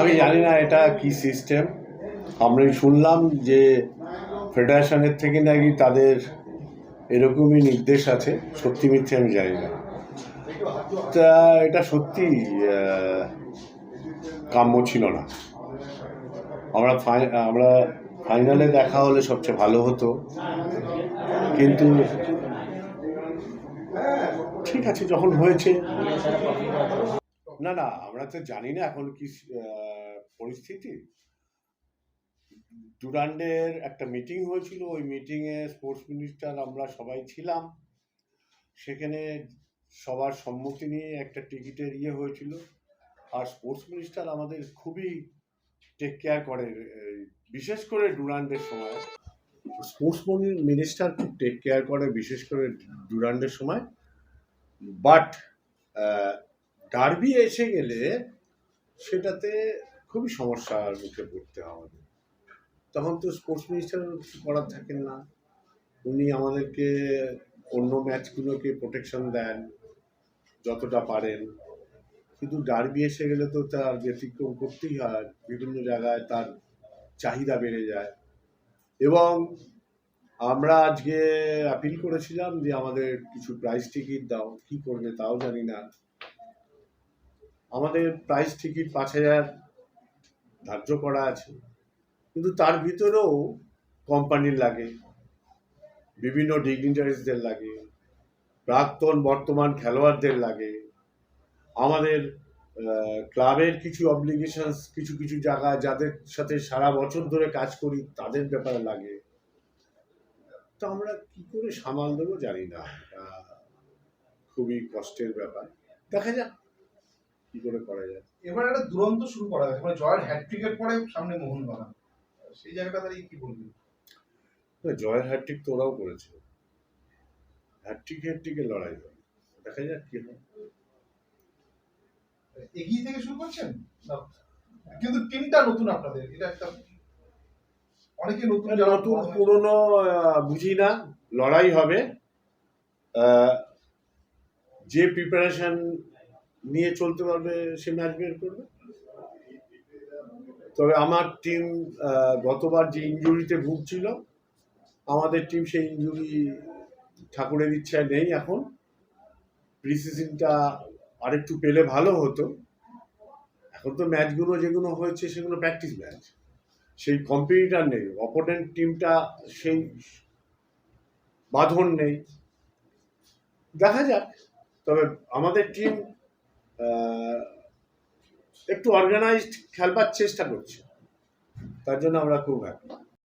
আমি জানি না এটা কি সিস্টেম আমরা শুনলাম যে ফেডারেশনের থেকে নাকি তাদের এরকমই নির্দেশ আছে। সত্যি মিথ্যে আমি জানি না। তা এটা সত্যি কাম্য ছিল না। আমরা আমরা ফাইনালে দেখা হলে সবচেয়ে ভালো হতো। কিন্তু ঠিক আছে, যখন হয়েছে না না, আমরা তো জানি না এখন কি পরিস্থিতি। ডুরান্ডের একটা মিটিং হয়েছিল, ওই মিটিংয়ে স্পোর্টস মিনিস্টার আমরা সবাই ছিলাম। সেখানে সবার সম্মতি নিয়ে একটা টিকিটের ইয়ে হয়েছিল। আর স্পোর্টস মিনিস্টার আমাদের খুবই টেক কেয়ার করে, বিশেষ করে ডুরান্ডের সময়। স্পোর্টস মিনিস্টার খুব টেক কেয়ার করে, বিশেষ করে ডুরান্ডের সময়। বাট ডার্বি এসে গেলে সেটাতে খুবই সমস্যার মুখে পড়তে আমাদের তখন তো স্পোর্টস মিনিস্টার কিছু করার থাকেন না। উনি আমাদেরকে অন্য ম্যাচগুলোকে প্রোটেকশন দেন, যতটা পারেন। কিন্তু ডার্বি এসে গেলে তো তার ব্যতিক্রম করতেই হয়। বিভিন্ন জায়গায় তার চাহিদা বেড়ে যায়। এবং আমরা আজকে অ্যাপিল করেছিলাম যে আমাদের কিছু প্রাইস টিকিট দাও, কি করবে তাও জানি না। আমাদের প্রাইস টিকিট পাঁচ হাজার ধার্য করা আছে। কিন্তু তার ভিতরেও কোম্পানির লাগে, বিভিন্ন ডিগনিটারিজদের লাগে, প্রাক্তন বর্তমান খেলোয়াড়দের লাগে। আমাদের ক্লাবের কিছু অব্লিগেশনস কিছু কিছু জায়গা যাদের সাথে সারা বছর ধরে কাজ করি, তাদের ব্যাপারে লাগে। তো আমরা কি করে সামাল দেবো জানি না। খুবই কষ্টের ব্যাপার। দেখা যাক কি করে করা যায়? এবার একটা দুরন্ত শুরু করা হয়েছে মানে জয়ের হ্যাট্রিকের পরে সামনে মোহনবাগান। সেই জায়গাটা দাঁড়িয়ে কি বলবেন না, জয়ের হ্যাট্রিক তো ওরাও করেছে হ্যাট্রিক হ্যাট্রিকের লড়াই হবে দেখা যাক কি হয়। এগিয়ে থেকে শুরু করছেন? কিন্তু টিমটা নতুন আপনাদের। এটা একটা অনেকে নতুন নতুন পুরনো আহ, বুঝি না। লড়াই হবে। আহ, যে প্রিপারেশন নিয়ে চলতে পারবে, সে ম্যাচ বের করবে। তবে আমার টিম গতবার যে ইঞ্জুরিতে ভুগছিল, আমাদের টিম সেই ইঞ্জুরি ঠাকুরের ইচ্ছায় নেই এখন। প্রিসিজনটা আরেকটু পেলে ভালো হতো। এখন তো ম্যাচগুলো যেগুলো হয়েছে, সেগুলো প্র্যাকটিস ম্যাচ সেই কম্পিটিটার নেই অপোনেন্ট টিমটা সেই বাঁধন নেই। দেখা যাক, তবে আমাদের টিম একটু অর্গানাইজড খেলবার চেষ্টা করছে। তার জন্য আমরা খুব হ্যাপি